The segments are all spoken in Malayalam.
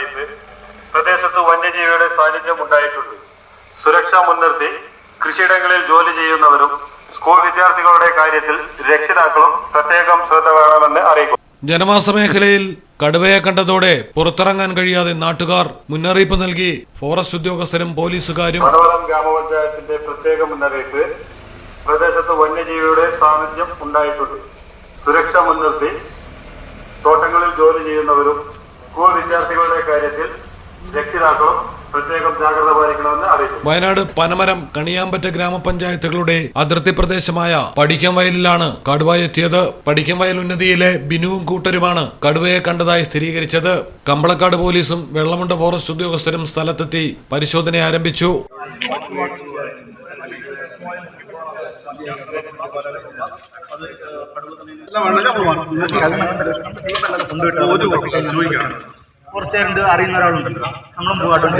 അറിയിപ്പ് പ്രദേശത്ത് വന്യജീവിയുടെ സാന്നിധ്യം ഉണ്ടായിട്ടുണ്ട് സുരക്ഷ മുൻനിർത്തി കൃഷിയിടങ്ങളിൽ ജോലി ചെയ്യുന്നവരും സ്കൂൾ വിദ്യാർത്ഥികളുടെ കാര്യത്തിൽ രക്ഷിതാക്കളും പ്രത്യേകം ശ്രദ്ധ വേണമെന്ന് അറിയിക്കും ജനവാസ മേഖലയിൽ കടുവയെ കണ്ടതോടെ പുറത്തിറങ്ങാൻ കഴിയാതെ നാട്ടുകാർ മുന്നറിയിപ്പ് നൽകി ഫോറസ്റ്റ് ഉദ്യോഗസ്ഥരും പോലീസുകാരും മണവളം ഗ്രാമപഞ്ചായത്തിന്റെ പ്രത്യേക മുന്നറിയിപ്പ് പ്രദേശത്ത് വന്യജീവിയുടെ സാന്നിധ്യം ഉണ്ടായിട്ടുണ്ട്. സുരക്ഷ മുൻനിർത്തി തോട്ടങ്ങളിൽ ജോലി ചെയ്യുന്നവരും സ്കൂൾ വിദ്യാർത്ഥികളുടെ കാര്യത്തിൽ രക്ഷിതാക്കളും വയനാട് പനമരം കണിയാമ്പറ്റ ഗ്രാമപഞ്ചായത്തുകളുടെ അതിർത്തി പ്രദേശമായ പടിക്കം വയലിലാണ് കടുവ എത്തിയത്. പടിക്കം വയൽ ഉന്നതിയിലെ ബിനുവും കൂട്ടരുമാണ് കടുവയെ കണ്ടതായി സ്ഥിരീകരിച്ചത്. കമ്പളക്കാട് പോലീസും വെള്ളമുണ്ട ഫോറസ്റ്റ് ഉദ്യോഗസ്ഥരും സ്ഥലത്തെത്തി പരിശോധന ആരംഭിച്ചു. കുറച്ച് അറിയുന്ന ഒരാളുണ്ട് നമ്മളും പോകാട്ടുണ്ട്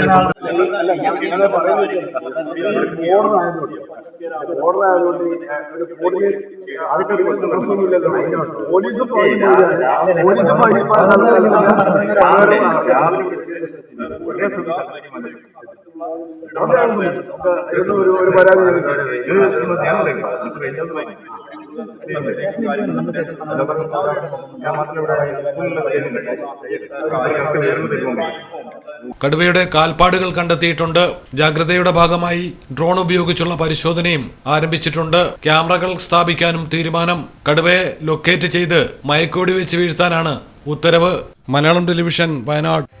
പോലീസ് പോലീസ് ഒരു ഒരു കടുവയുടെ കാൽപ്പാടുകൾ കണ്ടെത്തിയിട്ടുണ്ട്. ജാഗ്രതയുടെ ഭാഗമായി ഡ്രോൺ ഉപയോഗിച്ചുള്ള പരിശോധനയും ആരംഭിച്ചിട്ടുണ്ട്. ക്യാമറകൾ സ്ഥാപിക്കാനും തീരുമാനം കടുവയെ ലൊക്കേറ്റ് ചെയ്ത് മയക്കോടി വെച്ച് വീഴ്ത്താനാണ് ഉത്തരവ്. മലയാളം ടെലിവിഷൻ വയനാട്.